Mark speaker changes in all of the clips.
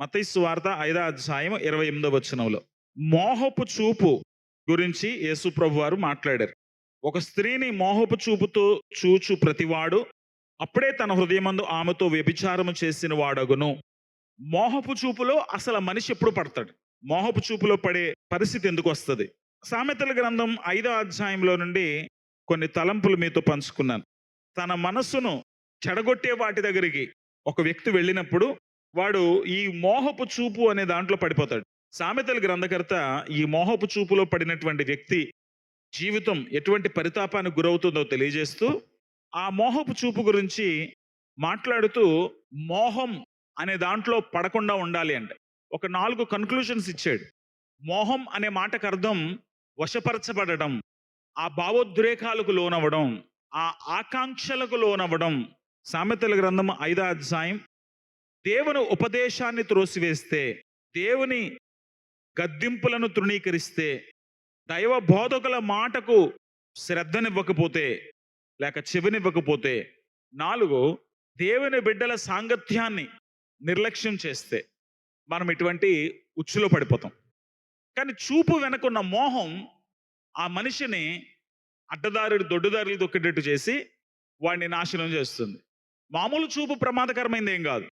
Speaker 1: మత్తయి వార్త ఐదో అధ్యాయం ఇరవై ఎనిమిదో వచనంలో. మోహపు చూపు గురించి యేసు ప్రభు వారు మాట్లాడారు. ఒక స్త్రీని మోహపు చూపుతో చూచు ప్రతివాడు అప్పుడే తన హృదయమందు ఆమెతో వ్యభిచారము చేసిన వాడగును. మోహపు చూపులో అసలు మనిషి ఎప్పుడు పడతాడు? మోహపు చూపులో పడే పరిస్థితి ఎందుకు వస్తుంది? సామెతల గ్రంథం ఐదో అధ్యాయంలో నుండి కొన్ని తలంపులు మీతో పంచుకున్నాను. తన మనస్సును చెడగొట్టే వాటి దగ్గరికి ఒక వ్యక్తి వెళ్ళినప్పుడు వాడు ఈ మోహపు చూపు అనే దాంట్లో పడిపోతాడు. సామెతల గ్రంథకర్త ఈ మోహపు చూపులో పడినటువంటి వ్యక్తి జీవితం ఎటువంటి పరితాపానికి గురవుతుందో తెలియజేస్తూ ఆ మోహపు చూపు గురించి మాట్లాడుతూ మోహం అనే దాంట్లో పడకుండా ఉండాలి అంటే ఒక నాలుగు కన్క్లూషన్స్ ఇచ్చాడు. మోహం అనే మాటకు అర్థం వశపరచబడడం ఆ భావోద్రేకాలకు లోనవ్వడం ఆ ఆకాంక్షలకు లోనవ్వడం. సామెతల గ్రంథం ఐదో అధ్యాయం దేవుని ఉపదేశాన్ని త్రోసివేస్తే దేవుని గద్దింపులను తృణీకరిస్తే దైవ బోధకుల మాటకు శ్రద్ధనివ్వకపోతే లేక చెవినివ్వకపోతే నాలుగు దేవుని బిడ్డల సాంగత్యాన్ని నిర్లక్ష్యం చేస్తే మనం ఇటువంటి ఉచ్చులో పడిపోతాం. కానీ చూపు వెనకున్న మోహం ఆ మనిషిని అడ్డదారుడు దొడ్డుదారులు దొక్కేటట్టు చేసి వాడిని నాశనం చేస్తుంది. మామూలు చూపు ప్రమాదకరమైంది ఏం కాదు.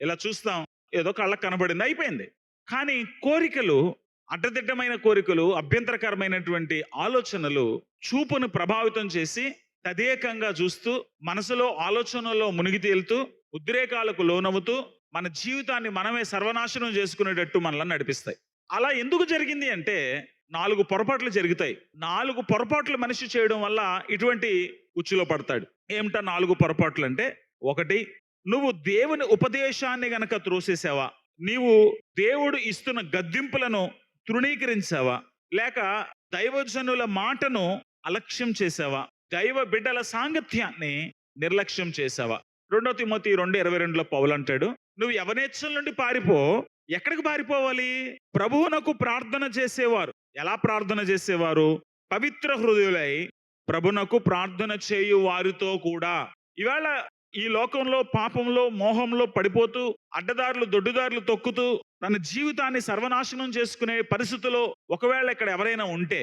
Speaker 1: ఇలా చూస్తాం. ఏదో కళ్ళకు కనబడింది అయిపోయింది. కానీ కోరికలు అడ్డదిడ్డమైన కోరికలు అభ్యంతరకరమైనటువంటి ఆలోచనలు చూపును ప్రభావితం చేసి తదేకంగా చూస్తూ మనసులో ఆలోచనలో మునిగి తేలుతూ ఉద్రేకాలకు లోనవుతూ మన జీవితాన్ని మనమే సర్వనాశనం చేసుకునేటట్టు మనల్ని నడిపిస్తాయి. అలా ఎందుకు జరిగింది అంటే నాలుగు పొరపాట్లు జరుగుతాయి. నాలుగు పొరపాట్లు మనిషి చేయడం వల్ల ఇటువంటి ఉచ్చులో పడతాడు. ఏమిటా నాలుగు పొరపాట్లు అంటే ఒకటి నువ్వు దేవుని ఉపదేశాన్ని గనక త్రోసేసావా? నీవు దేవుడు ఇస్తున్న గద్దింపులను తృణీకరించావా? లేక దైవజనుల మాటను అలక్ష్యం చేసావా? దైవ బిడ్డల సాంగత్యాన్ని నిర్లక్ష్యం చేసావా? రెండో తిమ్మతి రెండు ఇరవై రెండులో పౌలు అంటాడు నువ్వు యవనేచ్ఛల నుండి పారిపో. ఎక్కడికి పారిపోవాలి? ప్రభువునకు ప్రార్థన చేసేవారు. ఎలా ప్రార్థన చేసేవారు? పవిత్ర హృదయులై ప్రభునకు ప్రార్థన చేయు వారితో కూడా. ఇవాళ ఈ లోకంలో పాపంలో మోహంలో పడిపోతూ అడ్డదారులు దొడ్డుదారులు తొక్కుతూ తన జీవితాన్ని సర్వనాశనం చేసుకునే పరిస్థితిలో ఒకవేళ ఇక్కడ ఎవరైనా ఉంటే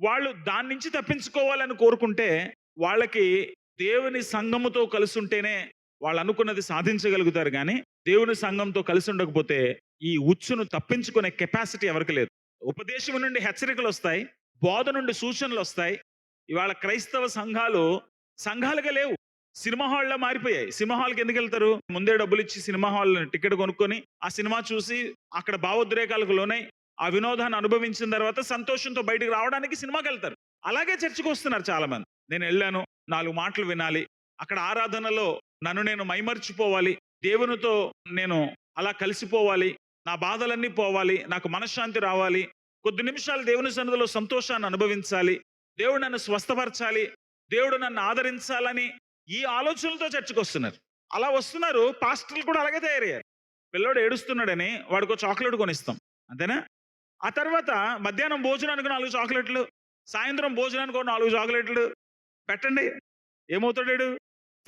Speaker 1: వాళ్ళు దాని నుంచి తప్పించుకోవాలని కోరుకుంటే వాళ్ళకి దేవుని సంఘముతో కలిసి ఉంటేనే వాళ్ళు అనుకున్నది సాధించగలుగుతారు కానీ దేవుని సంఘంతో కలిసి ఉండకపోతే ఈ ఉచ్చును తప్పించుకునే కెపాసిటీ ఎవరికి లేదు. ఉపదేశం నుండి హెచ్చరికలు వస్తాయి బోధ నుండి సూచనలు వస్తాయి. ఇవాళ క్రైస్తవ సంఘాలు సంఘాలుగా లేవు. సినిమా హాల్లో మారిపోయాయి. సినిమా హాల్కి ఎందుకు వెళ్తారు? ముందే డబ్బులు ఇచ్చి సినిమా హాల్ టికెట్ కొనుక్కొని ఆ సినిమా చూసి అక్కడ భావోద్రేకాలకు లోనై ఆ వినోదాన్ని అనుభవించిన తర్వాత సంతోషంతో బయటికి రావడానికి సినిమాకి వెళ్తారు. అలాగే చర్చకు వస్తున్నారు చాలా మంది నేను వెళ్ళాను. నాలుగు మాటలు వినాలి. అక్కడ ఆరాధనలో నన్ను నేను మైమర్చిపోవాలి. దేవునితో నేను అలా కలిసిపోవాలి. నా బాధలన్నీ పోవాలి. నాకు మనశ్శాంతి రావాలి. కొద్ది నిమిషాలు దేవుని సన్నిధిలో సంతోషాన్ని అనుభవించాలి. దేవుడు నన్ను స్వస్థపరచాలి. దేవుడు నన్ను ఆదరించాలని ఈ ఆలోచనలతో చర్చకు వస్తున్నారు. అలా వస్తున్నారు పాస్టర్లు కూడా అలాగే తయారయ్యారు. పిల్లోడు ఏడుస్తున్నాడని వాడికి చాక్లెట్ కొనిస్తాం. అంతేనా? ఆ తర్వాత మధ్యాహ్నం భోజనానికి నాలుగు చాక్లెట్లు సాయంత్రం భోజనానికి ఒక నాలుగు చాక్లెట్లు. పెట్టండి. ఏమవుతాడు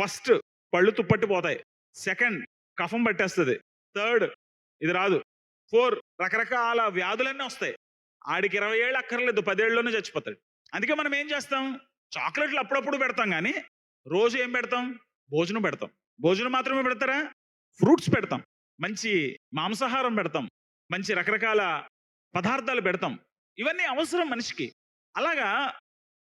Speaker 1: ఫస్ట్ పళ్ళు తుప్పట్టిపోతాయి. సెకండ్ కఫం పట్టేస్తుంది. థర్డ్ ఇది రాదు. ఫోర్ రకరకాల వ్యాధులన్నీ వస్తాయి. ఆడికి ఇరవై ఏళ్ళు అక్కర్లేదు పదేళ్ళలోనే చచ్చిపోతాడు. అందుకే మనం ఏం చేస్తాం? చాక్లెట్లు అప్పుడప్పుడు పెడతాం కానీ రోజు ఏం పెడతాం? భోజనం పెడతాం. భోజనం మాత్రమే పెడతారా? ఫ్రూట్స్ పెడతాం. మంచి మాంసాహారం పెడతాం. మంచి రకరకాల పదార్థాలు పెడతాం. ఇవన్నీ అవసరం మనిషికి. అలాగా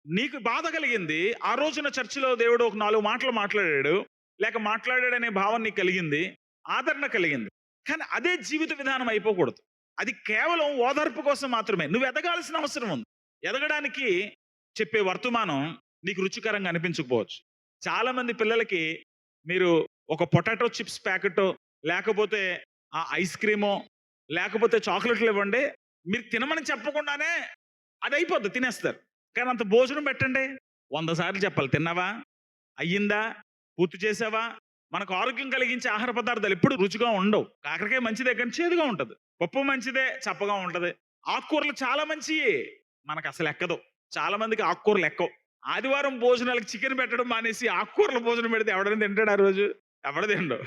Speaker 1: నీకు బాధ కలిగింది. ఆ రోజున చర్చిలో దేవుడు ఒక నాలుగు మాటలు మాట్లాడాడు. లేక మాట్లాడాడనే భావం నీకు కలిగింది. ఆదరణ కలిగింది. కానీ అదే జీవిత విధానం అయిపోకూడదు. అది కేవలం ఓదార్పు కోసం మాత్రమే. నువ్వు ఎదగాల్సిన అవసరం ఉంది. ఎదగడానికి చెప్పే వర్తమానం నీకు రుచికరంగా అనిపించకపోవచ్చు. చాలా మంది పిల్లలకి మీరు ఒక పొటాటో చిప్స్ ప్యాకెట్ లేకపోతే ఆ ఐస్ క్రీమో లేకపోతే చాక్లెట్లు ఇవ్వండి మీరు తినమని చెప్పకుండానే అది అయిపోద్ది తినేస్తారు. కానీ అంత భోజనం పెట్టండి. వంద సార్లు చెప్పాలి తిన్నావా? అయ్యిందా? పూర్తి చేసావా? మనకు ఆరోగ్యం కలిగించే ఆహార పదార్థాలు ఎప్పుడు రుచిగా ఉండవు. కాకరకాయ మంచిదే కానీ చేదుగా ఉంటుంది. పప్పు మంచిదే చప్పగా ఉంటుంది. ఆకుకూరలు చాలా మంచివి మనకు అసలు ఎక్కదు. చాలా మందికి ఆకుకూరలు ఎక్కవు. ఆదివారం భోజనాలకు చికెన్ పెట్టడం మానేసి ఆకుకూరల భోజనం పెడితే ఎవడని తింటాడు ఆ రోజు? ఎవడ తిండు?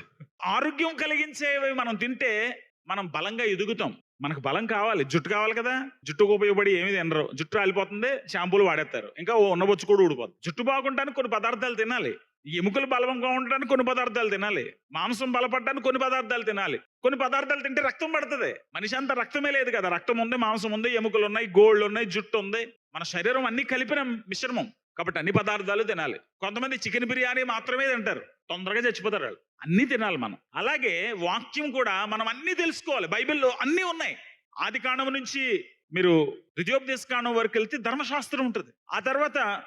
Speaker 1: ఆరోగ్యం కలిగించేవి మనం తింటే మనం బలంగా ఎదుగుతాం. మనకు బలం కావాలి. జుట్టు కావాలి కదా? జుట్టుకు ఉపయోగపడి ఏమి తినరు. జుట్టు రాలిపోతుంది షాంపూలు వాడేస్తారు ఇంకా ఓ ఉన్న బొచ్చు కూడా ఊడిపోతుంది జుట్టు బాగుంటానికి కొన్ని పదార్థాలు తినాలి. ఎముకలు బలంగా ఉండడానికి కొన్ని పదార్థాలు తినాలి. మాంసం బలపడడానికి కొన్ని పదార్థాలు తినాలి. కొన్ని పదార్థాలు తింటే రక్తం పడుతుంది. మనిషి అంత రక్తమే లేదు కదా. రక్తం ఉంది మాంసం ఉంది ఎముకలు ఉన్నాయి గోళ్ళు ఉన్నాయి జుట్టు ఉంది. మన శరీరం అన్ని కలిపిన మిశ్రమం. కాబట్టి అన్ని పదార్థాలు తినాలి. కొంతమంది చికెన్ బిర్యానీ మాత్రమే తింటారు. తొందరగా చచ్చిపోతారు వాళ్ళు. అన్ని తినాలి మనం. అలాగే వాక్యం కూడా మనం అన్ని తెలుసుకోవాలి. బైబిల్లో అన్ని ఉన్నాయి. ఆది కాండం నుంచి మీరు ద్వితీయోపదేశ కాండం వరకు వెళ్తే ధర్మశాస్త్రం ఉంటుంది. ఆ తర్వాత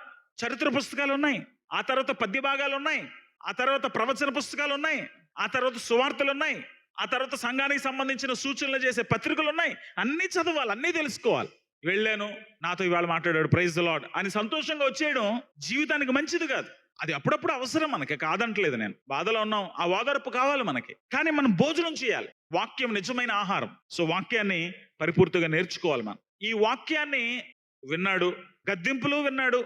Speaker 1: చరిత్ర పుస్తకాలు ఉన్నాయి. ఆ తర్వాత పద్య భాగాలు ఉన్నాయి. ఆ తర్వాత ప్రవచన పుస్తకాలు ఉన్నాయి. ఆ తర్వాత సువార్తలు ఉన్నాయి. ఆ తర్వాత సంఘానికి సంబంధించిన సూచనలు చేసే పత్రికలు ఉన్నాయి. అన్ని చదవాలి. అన్నీ తెలుసుకోవాలి. వెళ్ళాను నాతో ఇవాళ మాట్లాడాడు. ప్రైజ్ లాడ్ అని సంతోషంగా వచ్చేయడం జీవితానికి మంచిది కాదు. అది అప్పుడప్పుడు అవసరం మనకి కాదంటలేదు నేను. బాధలో ఉన్నాం ఆ ఓదార్పు కావాలి మనకి. కానీ మనం భోజనం చేయాలి. వాక్యం నిజమైన ఆహారం. సో వాక్యాన్ని పరిపూర్తిగా నేర్చుకోవాలి మనం. ఈ వాక్యాన్ని విన్నాడు గద్దింపులు విన్నాడు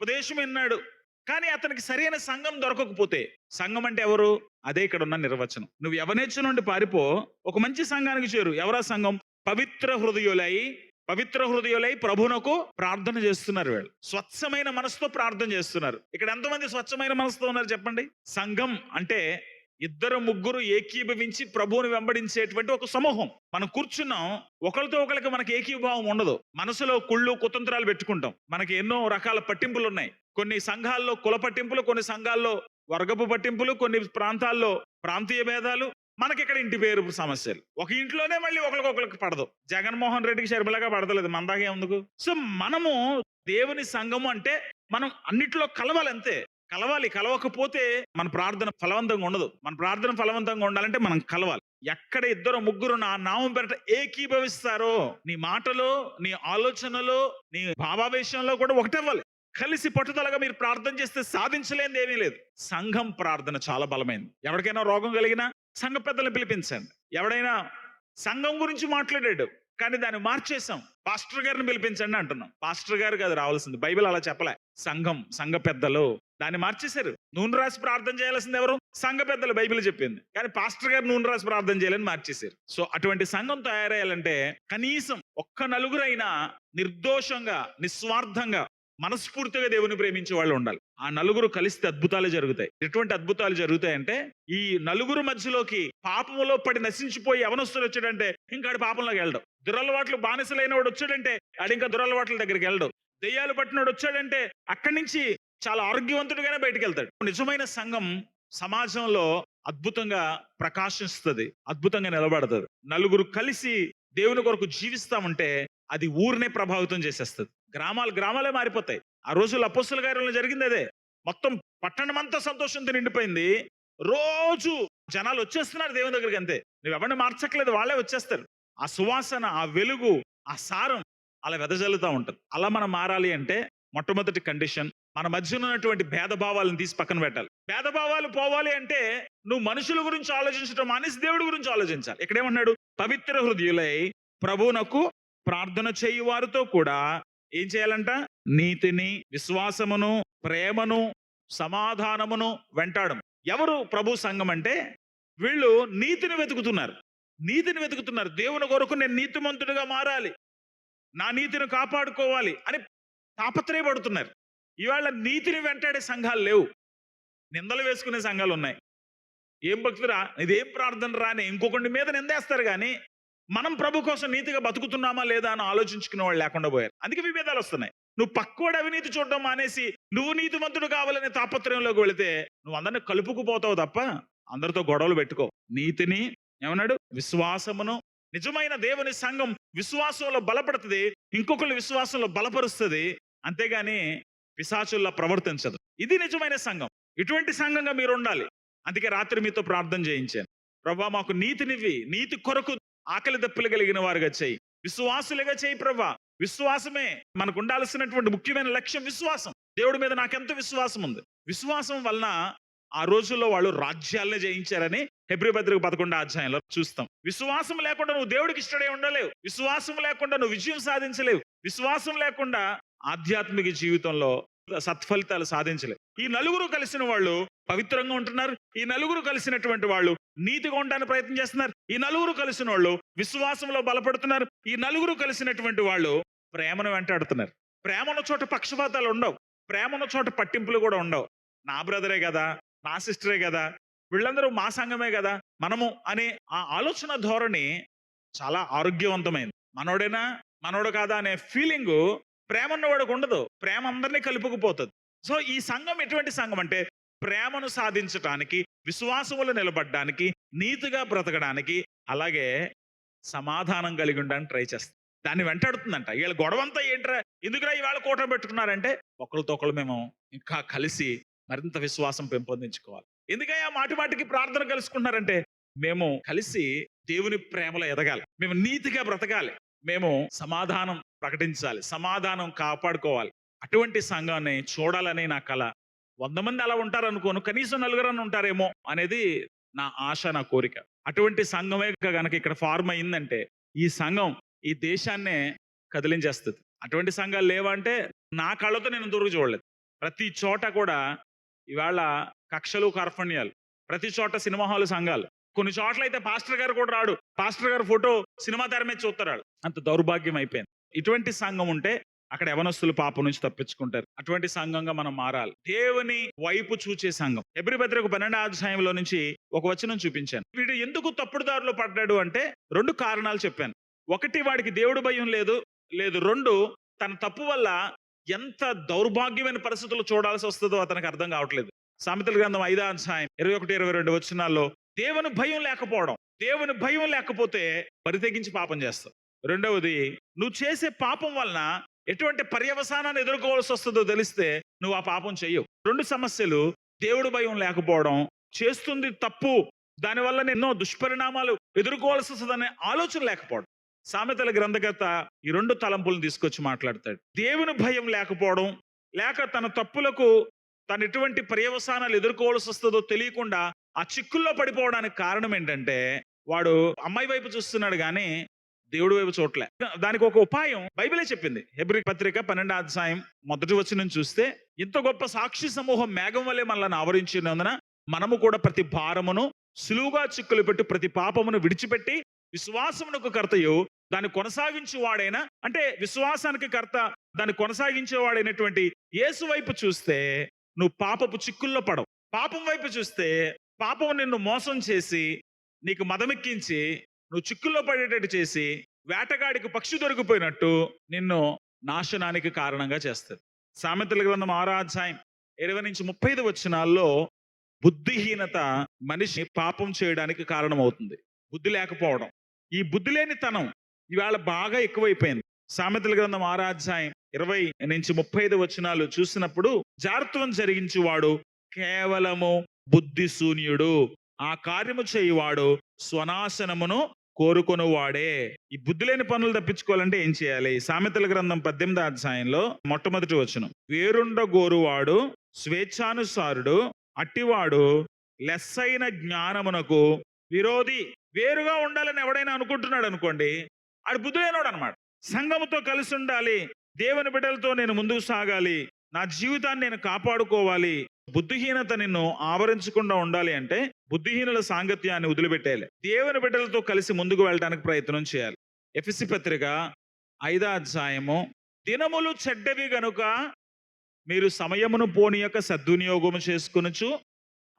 Speaker 1: ఉపదేశం విన్నాడు. కానీ అతనికి సరైన సంఘం దొరకకపోతే సంఘం అంటే ఎవరు? అదే ఇక్కడ ఉన్న నిర్వచనం. నువ్వు ఎవనేచ్చు నుండి పారిపో ఒక మంచి సంఘానికి చేరు. ఎవరా సంఘం? పవిత్ర హృదయులై పవిత్ర హృదయులై ప్రభునకు ప్రార్థన చేస్తున్నారు వీళ్ళు. స్వచ్ఛమైన మనసుతో ప్రార్థన చేస్తున్నారు. ఇక్కడ ఎంతమంది స్వచ్ఛమైన మనసుతో ఉన్నారు చెప్పండి? సంఘం అంటే ఇద్దరు ముగ్గురు ఏకీభవించి ప్రభువుని వెంబడించేటువంటి ఒక సమూహం. మనం కూర్చున్నాం ఒకరితో ఒకరికి మనకి ఏకీభావం ఉండదు. మనసులో కుళ్ళు కుతంత్రాలు పెట్టుకుంటాం. మనకి ఎన్నో రకాల పట్టింపులు ఉన్నాయి. కొన్ని సంఘాల్లో కుల పట్టింపులు కొన్ని సంఘాల్లో వర్గపు పట్టింపులు కొన్ని ప్రాంతాల్లో ప్రాంతీయ భేదాలు మనకి ఇక్కడ ఇంటి పేరు సమస్యలు. ఒక ఇంట్లోనే మళ్ళీ ఒకరికొకరికి పడదు. జగన్మోహన్ రెడ్డికి షర్మిలగా పడతలేదు. మందాగే ఎందుకు? సో మనము దేవుని సంఘము అంటే మనం అన్నిట్లో కలవాలి అంతే కలవాలి. కలవకపోతే మన ప్రార్థన ఫలవంతంగా ఉండదు. మన ప్రార్థన ఫలవంతంగా ఉండాలంటే మనం కలవాలి. ఎక్కడ ఇద్దరు ముగ్గురు నా నామం పెరట ఏకీభవిస్తారో నీ మాటలో నీ ఆలోచనలో నీ భావావేశంలో కూడా ఒకటవ్వాలి. కలిసి పట్టుదలగా మీరు ప్రార్థన చేస్తే సాధించలేనిది ఏమీ లేదు. సంఘం ప్రార్థన చాలా బలమైంది. ఎవరికైనా రోగం కలిగినా సంఘ పెద్దలను పిలిపించండి ఎవడైనా సంఘం గురించి మాట్లాడాడు కానీ దాన్ని మార్చేసాం పాస్టర్ గారిని పిలిపించండి అంటున్నాం. పాస్టర్ గారు కాదు రావాల్సింది. బైబిల్ అలా చెప్పలే. సంఘం సంఘ పెద్దలు దాన్ని మార్చేశారు. నూనె రాసి ప్రార్థన చేయాల్సింది ఎవరు? సంఘ పెద్దలు బైబిల్ చెప్పింది. కానీ పాస్టర్ గారు నూనె రాసి ప్రార్థన చేయాలని మార్చేశారు. సో అటువంటి సంఘం తయారయ్యాలంటే కనీసం ఒక్క నలుగురైనా నిర్దోషంగా నిస్వార్థంగా మనస్ఫూర్తిగా దేవుని ప్రేమించే వాళ్ళు ఉండాలి. ఆ నలుగురు కలిస్తే అద్భుతాలు జరుగుతాయి. ఎటువంటి అద్భుతాలు జరుగుతాయంటే ఈ నలుగురు మధ్యలోకి పాపములో పడి నశించిపోయి అవనస్తులు వచ్చాడంటే ఇంకా పాపంలోకి వెళ్ళడం. దురలవాట్లు బానిసలైన వాడు వచ్చాడంటే ఆడు ఇంకా దురలవాట్ల దగ్గరికి వెళ్ళడం. దెయ్యాలు పట్టినోడు వచ్చాడంటే అక్కడి నుంచి చాలా ఆరోగ్యవంతుడిగానే బయటకు వెళ్తాడు. నిజమైన సంఘం సమాజంలో అద్భుతంగా ప్రకాశిస్తుంది అద్భుతంగా నిలబడుతుంది. నలుగురు కలిసి దేవుని కొరకు జీవిస్తామంటే అది ఊరినే ప్రభావితం చేసేస్తుంది. గ్రామాలు గ్రామాలే మారిపోతాయి. ఆ రోజుల్లో అపోస్తుల గారిలో జరిగింది అదే. మొత్తం పట్టణం అంతా సంతోషంతో నిండిపోయింది. రోజు జనాలు వచ్చేస్తున్నారు దేవుని దగ్గరికి అంతే. నువ్వు ఎవరిని మార్చట్లేదు వాళ్ళే వచ్చేస్తారు. ఆ సువాసన ఆ వెలుగు ఆ సారం అలా వెదజల్లుతూ ఉంటుంది. అలా మనం మారాలి అంటే మొట్టమొదటి కండిషన్ మన మధ్య ఉన్నటువంటి భేదభావాలను తీసి పక్కన పెట్టాలి. భేదభావాలు పోవాలి అంటే నువ్వు మనుషుల గురించి ఆలోచించడం మానేసి దేవుడి గురించి ఆలోచించాలి. ఇక్కడేమన్నాడు పవిత్ర హృదయులై ప్రభువునకు ప్రార్థన చేయు వారితో కూడా ఏం చేయాలంట? నీతిని విశ్వాసమును ప్రేమను సమాధానమును వెంటాడము ఎవరు ప్రభు సంఘం అంటే? వీళ్ళు నీతిని వెతుకుతున్నారు. నీతిని వెతుకుతున్నారు. దేవుని కొరకు నేను నీతిమంతుడిగా మారాలి. నా నీతిని కాపాడుకోవాలి అని తాపత్రయపడుతున్నారు. ఇవాళ నీతిని వెంటాడే సంఘాలు లేవు. నిందలు వేసుకునే సంఘాలు ఉన్నాయి. ఏం భక్తురా? ఇదేం ప్రార్థన రాని ఇంకొకటి మీద నిందేస్తారు కానీ మనం ప్రభు కోసం నీతిగా బతుకుతున్నామా లేదా అని ఆలోచించుకునే వాళ్ళు లేకుండా పోయారు. అందుకే విభేదాలు వస్తున్నాయి. నువ్వు పక్కోడు అవినీతి చూడడం మానేసి నువ్వు నీతిమంతుడు కావాలనే తాపత్రయంలోకి వెళితే నువ్వు అందరిని కలుపుకుపోతావు తప్ప అందరితో గొడవలు పెట్టుకో. నీతిని ఏమన్నాడు? విశ్వాసమును నిజమైన దేవుని సంఘం విశ్వాసంలో బలపడుతుంది ఇంకొకళ్ళు విశ్వాసంలో బలపరుస్తుంది అంతేగాని పిశాచుల్లో ప్రవర్తించదు. ఇది నిజమైన సంఘం. ఇటువంటి సంఘంగా మీరు ఉండాలి. అందుకే రాత్రి మీతో ప్రార్థన చేయించాను. ప్రభా మాకు నీతినివ్వి నీతి కొరకు ఆకలి దప్పులు కలిగిన వారుగా చేయి. విశ్వాసులుగా చేయి ప్రభా విశ్వాసమే మనకు ఉండాల్సినటువంటి ముఖ్యమైన లక్ష్యం విశ్వాసం. దేవుడి మీద నాకెంత విశ్వాసం ఉంది విశ్వాసం వలన ఆ రోజుల్లో వాళ్ళు రాజ్యాలనే జయించారని హెబ్రిపత్రిక పదకొండో అధ్యాయంలో చూస్తాం. విశ్వాసం లేకుండా నువ్వు దేవుడికి ఇష్టడే ఉండలేవు. విశ్వాసం లేకుండా నువ్వు విజయం సాధించలేవు. విశ్వాసం లేకుండా ఆధ్యాత్మిక జీవితంలో సత్ఫలితాలు సాధించలేదు ఈ నలుగురు కలిసిన వాళ్ళు పవిత్రంగా ఉంటున్నారు. ఈ నలుగురు కలిసినటువంటి వాళ్ళు నీతిగా ఉండడానికి ప్రయత్నం చేస్తున్నారు. ఈ నలుగురు కలిసిన వాళ్ళు విశ్వాసంలో బలపడుతున్నారు. ఈ నలుగురు కలిసినటువంటి వాళ్ళు ప్రేమను వెంటాడుతున్నారు. ప్రేమ ఉన్న చోట పక్షపాతాలు ఉండవు. ప్రేమ ఉన్న చోట పట్టింపులు కూడా ఉండవు. నా బ్రదరే కదా నా సిస్టరే కదా వీళ్ళందరూ మా సంఘమే కదా. మనము అనే ఆ ఆలోచన ధోరణి చాలా ఆరోగ్యవంతమైంది. మనోడేనా? మనోడు కాదా అనే ఫీలింగు ప్రేమ ఉన్నవాడికి ఉండదు. ప్రేమ అందరినీ కలుపుకుపోతుంది. సో ఈ సంఘం ఎటువంటి సంఘం అంటే ప్రేమను సాధించటానికి విశ్వాసములు నిలబడడానికి నీతిగా బ్రతకడానికి అలాగే సమాధానం కలిగి ఉండడానికి ట్రై చేస్తుంది దాన్ని వెంటాడుతుందంట. వీళ్ళ గొడవంతా ఏంట్రా? ఎందుకురా ఇవాళ కూట పెట్టుకున్నారంటే ఒకరితో ఒకరు మేము ఇంకా కలిసి మరింత విశ్వాసం పెంపొందించుకోవాలి. ఎందుకయ్యా మాటి మాటికి ప్రార్థన కలుసుకుంటున్నారంటే మేము కలిసి దేవుని ప్రేమలో ఎదగాలి. మేము నీతిగా బ్రతకాలి. మేము సమాధానం ప్రకటించాలి సమాధానం కాపాడుకోవాలి. అటువంటి సంఘాన్ని చూడాలని నా కళ వంద మంది అలా ఉంటారు అనుకోను కనీసం నలుగురని ఉంటారేమో అనేది నా ఆశ నా కోరిక. అటువంటి సంఘమే కనుక ఇక్కడ ఫార్మ్ అయిందంటే ఈ సంఘం ఈ దేశాన్నే కదిలించేస్తుంది. అటువంటి సంఘాలు లేవంటే నా కళ్ళతో నేను దూరకు చూడలేదు. ప్రతి చోట కూడా ఇవాళ కక్షలు కార్ఫణ్యాలు ప్రతి చోట సినిమా హాల్ సంఘాలు కొన్ని చోట్ల అయితే పాస్టర్ గారు కూడా రాడు. పాస్టర్ గారు ఫోటో సినిమా తెర మీద చూస్తాడు అంత దౌర్భాగ్యం అయిపోయింది. ఇటువంటి సంఘం ఉంటే అక్కడ యవనస్తులు పాపం నుంచి తప్పించుకుంటారు. అటువంటి సంఘంగా మనం మారాలి. దేవుని వైపు చూచే సంఘం. ఎబ్రి భద్రకు పన్నెండు అధ్యాయంలో నుంచి ఒక వచనం చూపించాను. వీడు ఎందుకు తప్పుడు దారిలో పడ్డాడు అంటే రెండు కారణాలు చెప్పాను. ఒకటి వాడికి దేవుడు భయం లేదు. లేదు. రెండు తన తప్పు వల్ల ఎంత దౌర్భాగ్యమైన పరిస్థితులు చూడాల్సి వస్తుందో అతనికి అర్థం కావట్లేదు. సామెతల గ్రంథం ఐదో అధ్యాయం ఇరవై ఒకటి ఇరవై రెండు వచనాల్లో దేవుని భయం లేకపోవడం దేవుని భయం లేకపోతే పరితెగించి పాపం చేస్తావు రెండవది నువ్వు చేసే పాపం వలన ఎటువంటి పర్యవసానాన్ని ఎదుర్కోవాల్సి వస్తుందో తెలిస్తే నువ్వు ఆ పాపం చెయ్యవు రెండు సమస్యలు దేవుడు భయం లేకపోవడం చేస్తుంది తప్పు దానివల్ల ఎన్నో దుష్పరిణామాలు ఎదుర్కోవాల్సి వస్తుందనే ఆలోచన లేకపోవడం. సామెతల గ్రంథకర్త ఈ రెండు తలంపులను తీసుకొచ్చి మాట్లాడతాడు. దేవుని భయం లేకపోవడం లేక తన తప్పులకు తను ఎటువంటి పర్యవసానాలు ఎదుర్కోవాల్సి వస్తుందో తెలియకుండా ఆ చిక్కుల్లో పడిపోవడానికి కారణం ఏంటంటే వాడు అమ్మాయి వైపు చూస్తున్నాడు కానీ దేవుడి వైపు చూడలే దానికి ఒక ఉపాయం బైబిలే చెప్పింది. హెబ్రి పత్రిక పన్నెండు అధ్యాయం మొదటి వచ్చిన చూస్తే ఇంత గొప్ప సాక్షి సమూహం మేఘం వల్లే మనల్ని ఆవరించినందున మనము కూడా ప్రతి భారమును సులువుగా చిక్కులు పెట్టి ప్రతి పాపమును విడిచిపెట్టి విశ్వాసమునకు కర్తయు. దాన్ని కొనసాగించేవాడైనా అంటే విశ్వాసానికి కర్త దాన్ని కొనసాగించేవాడైనటువంటి యేసు వైపు చూస్తే నువ్వు పాపపు చిక్కుల్లో పడవు. పాపం వైపు చూస్తే పాపం నిన్ను మోసం చేసి నీకు మదమెక్కించి నువ్వు చిక్కుల్లో పడేటట్టు చేసి వేటగాడికి పక్షి దొరికిపోయినట్టు నిన్ను నాశనానికి కారణంగా చేస్తుంది. సామెతల గ్రంథం ఆరో అధ్యాయం ఇరవై నుంచి ముప్పై ఐదు వచ్చినాల్లో బుద్ధిహీనత మనిషి పాపం చేయడానికి కారణమవుతుంది. బుద్ధి లేకపోవడం. ఈ బుద్ధి లేని తనం ఇవాళ బాగా ఎక్కువైపోయింది. సామెతల గ్రంథం ఆరో అధ్యాయం ఇరవై నుంచి ముప్పై ఐదు వచనాలు చూసినప్పుడు జాగ్రత్తం జరిగించేవాడు కేవలము బుద్ధిశూన్యుడు. ఆ కార్యము చేయువాడు స్వనాశనమును కోరుకొను వాడే ఈ బుద్ధి లేని పనులు తప్పించుకోవాలంటే ఏం చేయాలి? సామెతల గ్రంథం పద్దెనిమిది అధ్యాయంలో మొట్టమొదటి వచనం. వేరుండ గోరువాడు స్వేచ్ఛానుసారుడు అట్టివాడు లెస్సైన జ్ఞానమునకు విరోధి. వేరుగా ఉండాలని ఎవడైనా అనుకుంటున్నాడు అనుకోండి ఆడు బుద్ధి అనమాట సంఘముతో కలిసి ఉండాలి దేవుని బిడ్డలతో నేను ముందుకు సాగాలి నా జీవితాన్ని నేను కాపాడుకోవాలి. బుద్ధిహీనత నిన్ను ఆవరించకుండా ఉండాలి అంటే బుద్ధిహీనుల సాంగత్యాన్ని వదిలిపెట్టేయాలి. దేవుని బిడ్డలతో కలిసి ముందుకు వెళ్ళడానికి ప్రయత్నం చేయాలి. ఎఫ్ఎస్సి పత్రిక ఐదో అధ్యాయము. దినములు చెడ్డవి గనుక మీరు సమయమును పోని యొక్క సద్వినియోగము చేసుకునొచ్చు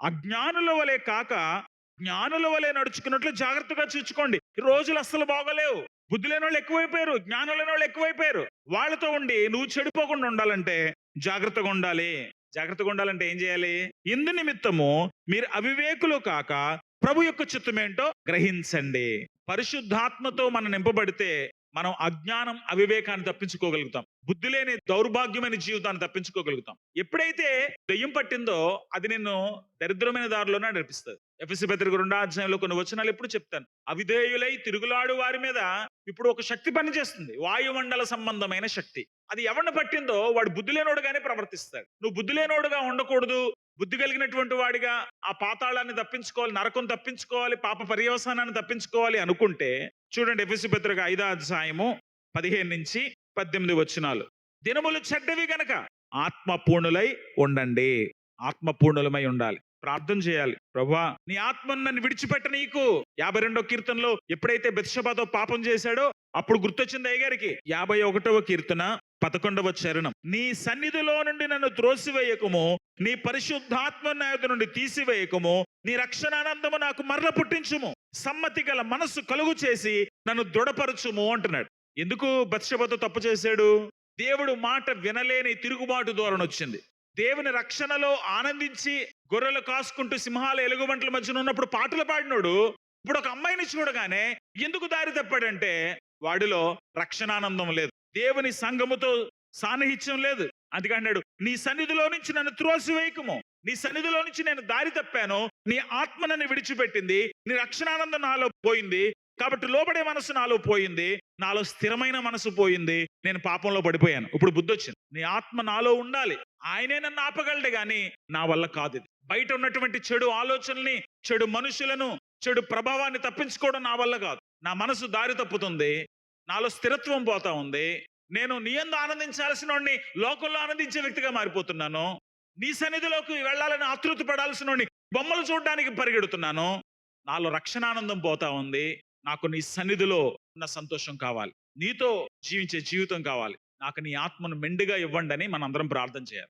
Speaker 1: అజ్ఞానుల వలె కాక జ్ఞానుల వలె నడుచుకున్నట్లు జాగ్రత్తగా చూసుకోండి ఈ రోజులు అస్సలు బాగోలేవు. బుద్ధి లేని వాళ్ళు ఎక్కువైపోయారు జ్ఞానం లేని వాళ్ళు ఎక్కువైపోయారు. వాళ్ళతో ఉండి నువ్వు చెడిపోకుండా ఉండాలంటే జాగ్రత్తగా ఉండాలి. జాగ్రత్తగా ఉండాలంటే ఏం చేయాలి? ఇందు నిమిత్తము మీరు అవివేకులు కాక ప్రభు యొక్క చిత్తమేంటో గ్రహించండి. పరిశుద్ధాత్మతో మనం నింపబడితే మనం అజ్ఞానం అవివేకాన్ని తప్పించుకోగలుగుతాం. బుద్ధి లేని దౌర్భాగ్యమైన జీవితాన్ని తప్పించుకోగలుగుతాం. ఎప్పుడైతే దెయ్యం పట్టిందో అది నిన్ను దరిద్రమైన దారిలోనే నడిపిస్తుంది. ఎఫ్ఎస్సి పత్రిక రెండో అధ్యాయంలో కొన్ని వచనాలు ఎప్పుడు చెప్తాను. అవిధేయులై తిరుగులాడు వారి మీద ఇప్పుడు ఒక శక్తి పనిచేస్తుంది. వాయుమండల సంబంధమైన శక్తి. అది ఎవరిని పట్టిందో వాడు బుద్ధి లేనోడుగానే ప్రవర్తిస్తాడు. నువ్వు బుద్ధి లేనోడుగా ఉండకూడదు. బుద్ధి కలిగినటువంటి వాడిగా ఆ పాతాళాన్ని తప్పించుకోవాలి నరకం తప్పించుకోవాలి పాప పర్యవసానాన్ని తప్పించుకోవాలి అనుకుంటే చూడండి ఎఫ్ఎస్సి పత్రిక ఐదో అధ్యాయము పదిహేను నుంచి పద్దెనిమిది వచ్చినాలు దినములు చెడ్డవి గనక ఆత్మపూర్ణులై ఉండండి. ఆత్మపూర్ణులమై ఉండాలి. ప్రార్థన చేయాలి. ప్రభా నీ ఆత్మను నన్ను విడిచిపెట్ట నీకు. యాభై రెండో కీర్తనలో ఎప్పుడైతే బెత్షబాతో పాపం చేశాడో అప్పుడు గుర్తొచ్చింది అయ్యగారికి యాభై ఒకటవ కీర్తన. పదకొండవ చరణం. నీ సన్నిధిలో నుండి నన్ను త్రోసివేయకము నీ పరిశుద్ధాత్మ నా నుండి తీసివేయకము నీ రక్షణానందము నాకు మరల పుట్టించుము. సమ్మతి గల మనస్సు కలుగు చేసి నన్ను దృఢపరచుము అంటున్నాడు. ఎందుకు బత్షబతో తప్పు చేశాడు? దేవుడు మాట వినలేని తిరుగుబాటు ధోరణి వచ్చింది. దేవుని రక్షణలో ఆనందించి గొర్రెలు కాసుకుంటూ సింహాల ఎలుగుబంట్ల మధ్యన ఉన్నప్పుడు పాటలు పాడినోడు. ఇప్పుడు ఒక అమ్మాయిని చూడగానే ఎందుకు దారి తప్పాడంటే వాడిలో రక్షణానందం లేదు. దేవుని సంఘముతో సాన్నిహిత్యం లేదు. అందుకే అన్నాడు నీ సన్నిధిలో నుంచి నన్ను త్రోసివేయకము. నీ సన్నిధిలో నుంచి నేను దారి తప్పాను. నీ ఆత్మ నన్ను విడిచిపెట్టింది. నీ రక్షణానందం నాలో పోయింది. కాబట్టి లోబడే మనసు నాలో పోయింది. నాలో స్థిరమైన మనసు పోయింది. నేను పాపంలో పడిపోయాను. ఇప్పుడు బుద్ధి వచ్చింది నీ ఆత్మ నాలో ఉండాలి. ఆయనే నన్ను ఆపగలడు గాని నా వల్ల కాదు ఇది బయట ఉన్నటువంటి చెడు ఆలోచనల్ని చెడు మనుషులను చెడు ప్రభావాన్ని తప్పించుకోవడం నా వల్ల కాదు. నా మనసు దారి తప్పుతుంది. నాలో స్థిరత్వం పోతా ఉంది. నేను నీ ఎందు ఆనందించాల్సిన లోకంలో ఆనందించే వ్యక్తిగా మారిపోతున్నాను. నీ సన్నిధిలోకి వెళ్ళాలని ఆతృత పడాల్సిన బొమ్మలు చూడడానికి పరిగెడుతున్నాను. నాలో రక్షణానందం పోతా ఉంది. నాకు నీ సన్నిధిలో ఉన్న సంతోషం కావాలి. నీతో జీవించే జీవితం కావాలి. నాకు నీ ఆత్మను మెండుగా ఇవ్వండి అని మనందరం ప్రార్థన చేయాలి.